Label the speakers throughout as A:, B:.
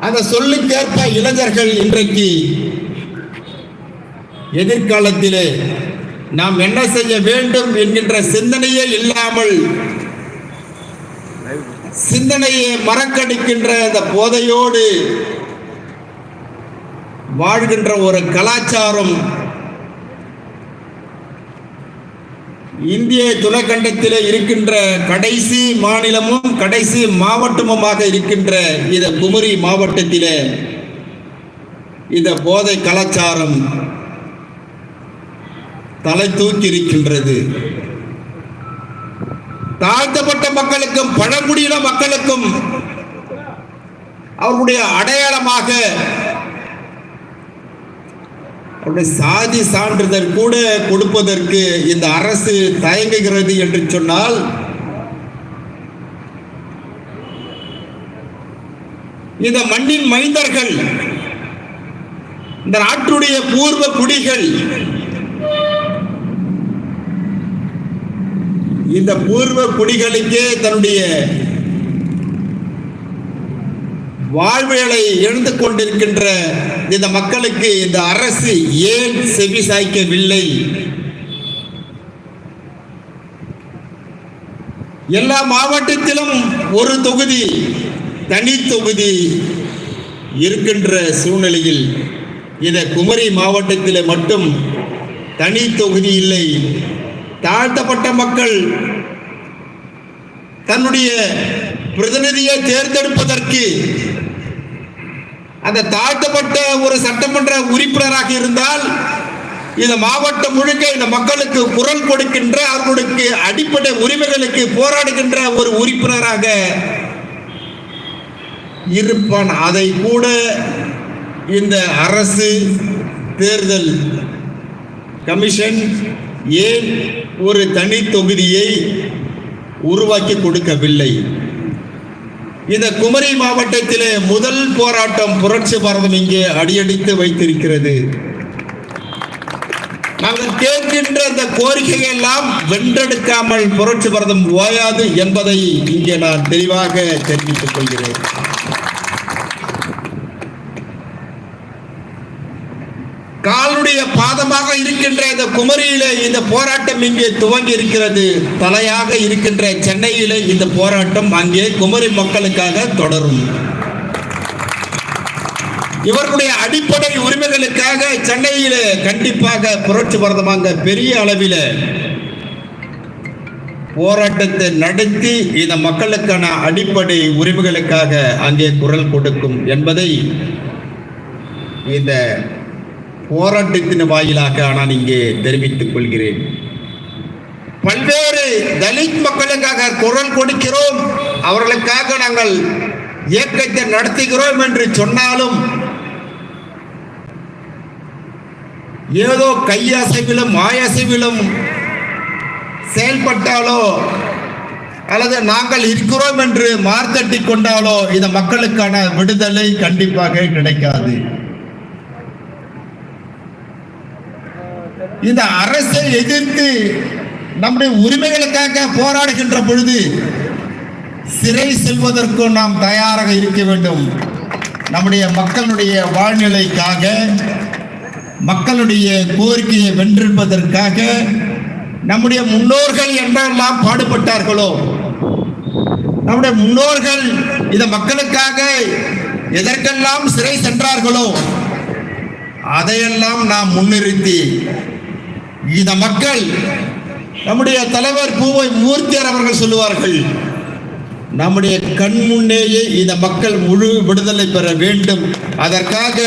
A: அந்த சொல்லுக்கேற்ப இளைஞர்கள் இன்றைக்கு. எதிர்காலத்திலே நாம் என்ன செய்ய வேண்டும் என்கின்ற சிந்தனையே இல்லாமல் சிந்தனையை மறக்கடிக்கின்ற அந்த போதையோடு வாழ்கின்ற ஒரு கலாச்சாரம் இந்திய துணைக்கண்டத்திலே இருக்கின்ற கடைசி மாநிலமும் கடைசி மாவட்டமுமாக இருக்கின்ற இந்த குமரி மாவட்டத்திலே இந்த போதை கலாச்சாரம் தலை தூக்கி இருக்கின்றது தாழ்த்தப்பட்ட மக்களுக்கும் பழங்குடியின மக்களுக்கும் அவர்களுடைய அடையாளமாக அவருடைய சாதி சான்றிதழ் கூட கொடுப்பதற்கு இந்த அரசு தயங்குகிறது என்று சொன்னால் இந்த மண்ணின் மைந்தர்கள் இந்த நாட்டுடைய பூர்வ குடிகள் இந்த பூர்வ குடிகளுக்கே தன்னுடைய வாழ்வியலை எழுந்து கொண்டிருக்கின்ற இந்த மக்களுக்கு இந்த அரசு ஏன் செவி சாய்க்கவில்லை? எல்லா மாவட்டத்திலும் ஒரு தொகுதி தனி தொகுதி இருக்கின்ற சூழ்நிலையில் இந்த குமரி மாவட்டத்தில் மட்டும் தனி தொகுதி இல்லை. தாழ்த்தப்பட்ட மக்கள் தன்னுடைய பிரதிநிதியை தேர்ந்தெடுப்பதற்கு அந்த தாழ்த்தப்பட்ட ஒரு சட்டமன்ற உறுப்பினராக இருந்தால் இந்த மாவட்டம் முழுக்க இந்த மக்களுக்கு குரல் கொடுக்கின்ற அவர்களுக்கு அடிப்படை உரிமைகளுக்கு போராடுகின்ற ஒரு உறுப்பினராக இருப்பான். அதை கூட இந்த அரசு தேர்தல் கமிஷன் ஏன் ஒரு தனி தொகுதியை உருவாக்கி கொடுக்கவில்லை? இந்த குமரி மாவட்டத்திலே முதல் போராட்டம் புரட்சி பாரதம் இங்கே அடியடித்து வைத்திருக்கிறது. நாங்கள் கேட்கின்ற அந்த கோரிக்கையை எல்லாம் வென்றெடுக்காமல் புரட்சி பரதம் ஓயாது என்பதை இங்கே நான் தெளிவாக தெரிவித்துக் கொள்கிறேன். காலுடைய பாதமாக இருக்கின்ற இந்த குமரியிலே இந்த போராட்டம் இங்கே துவங்கி இருக்கிறது. தலையாக இருக்கின்ற சென்னையிலே இந்த போராட்டம் அங்கே குமரி மக்களுக்காக தொடரும். இவர்களுடைய அடிப்படை உரிமைகளுக்காக சென்னையில கண்டிப்பாக புரட்சி பரதமாக பெரிய அளவில் போராட்டத்தை நடத்தி இந்த மக்களுக்கான அடிப்படை உரிமைகளுக்காக அங்கே குரல் கொடுக்கும் என்பதை இந்த போராட்டத்தின் வாயிலாக நான் இங்கே தெரிவித்துக் கொள்கிறேன். பல்வேறு தலித் மக்களுக்காக குரல் கொடுக்கிறோம். அவர்களுக்காக நாங்கள் இயக்கத்தை நடத்துகிறோம் என்று சொன்னாலும் ஏதோ கையசைவிலும் மாயசைவிலும் செயல்பட்டாலோ அல்லது நாங்கள் இருக்கிறோம் என்று மார்த்தட்டி கொண்டாலோ இந்த மக்களுக்கான விடுதலை கண்டிப்பாக கிடைக்காது. இந்த அரசை எதிர்த்து நம்முடைய உரிமைகளுக்காக போராடுகின்ற பொழுது சிறை செல்வதற்கு நாம் தயாராக இருக்க வேண்டும். நம்முடைய மக்களுடைய வாழ்நிலைக்காக மக்களுடைய கோரிக்கையை வென்றிருப்பதற்காக நம்முடைய முன்னோர்கள் என்றெல்லாம் பாடுபட்டார்களோ? நம்முடைய முன்னோர்கள் இந்த மக்களுக்காக எதற்கெல்லாம் சிறை சென்றார்களோ அதையெல்லாம் நாம் முன்னிறுத்தி இந்த மக்கள் நம்முடைய தலைவர் பூவை மூர்த்தியார் அவர்கள் சொல்லுவார்கள் நம்முடைய கண் முன்னேயே இந்த மக்கள் முழு விடுதலை பெற வேண்டும். அதற்காக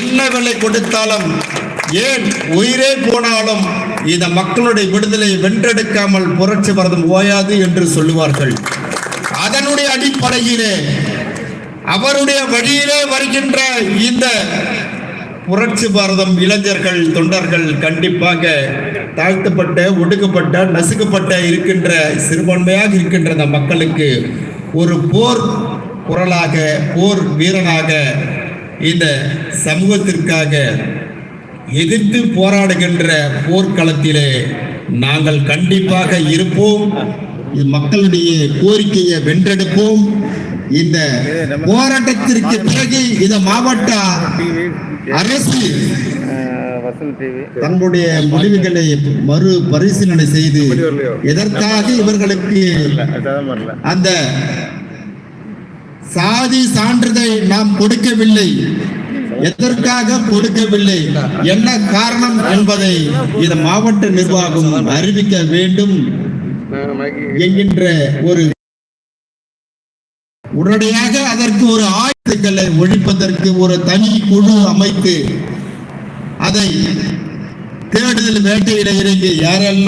A: என்ன விலை கொடுத்தாலும் ஏன் உயிரே போனாலும் இந்த மக்களுடைய விடுதலை வென்றெடுக்காமல் புரட்சி பரதம் ஓயாது என்று சொல்லுவார்கள். அதனுடைய அடிப்படையிலே அவருடைய வழியிலே வருகின்ற இந்த புரட்சி பாரதம் இளைஞர்கள் தொண்டர்கள் கண்டிப்பாக தாழ்த்தப்பட்ட ஒடுக்கப்பட்ட நசுக்கப்பட்ட இருக்கின்ற சிறுபான்மையாக இருக்கின்ற அந்த மக்களுக்கு ஒரு போர் குரலாக போர் வீரனாக இந்த சமூகத்திற்காக எதிர்த்து போராடுகின்ற போர்க்களத்திலே நாங்கள் கண்டிப்பாக இருப்போம். மக்களுடைய கோரிக்கையை வென்றெடுப்போம். இந்த போராட்டத்திற்கு பிறகு இந்த மாவட்ட அரசு தன்னுடைய முடிவுகளை மறு பரிசீலனை செய்து எதற்காக இவர்களுக்கு அந்த சாதி சான்றிதழை நாம் கொடுக்கவில்லை எதற்காக கொடுக்கவில்லை என்ன காரணம் என்பதை இந்த மாவட்ட நிர்வாகம் அறிவிக்க வேண்டும் என்கின்ற ஒரு உடனடியாக அதற்கு ஒரு ஆயுதங்களை ஒழிப்பதற்கு ஒரு தனி குழு அமைத்து அதை தேடுதல் வேட்டையிட இறங்கி யாரெல்லாம்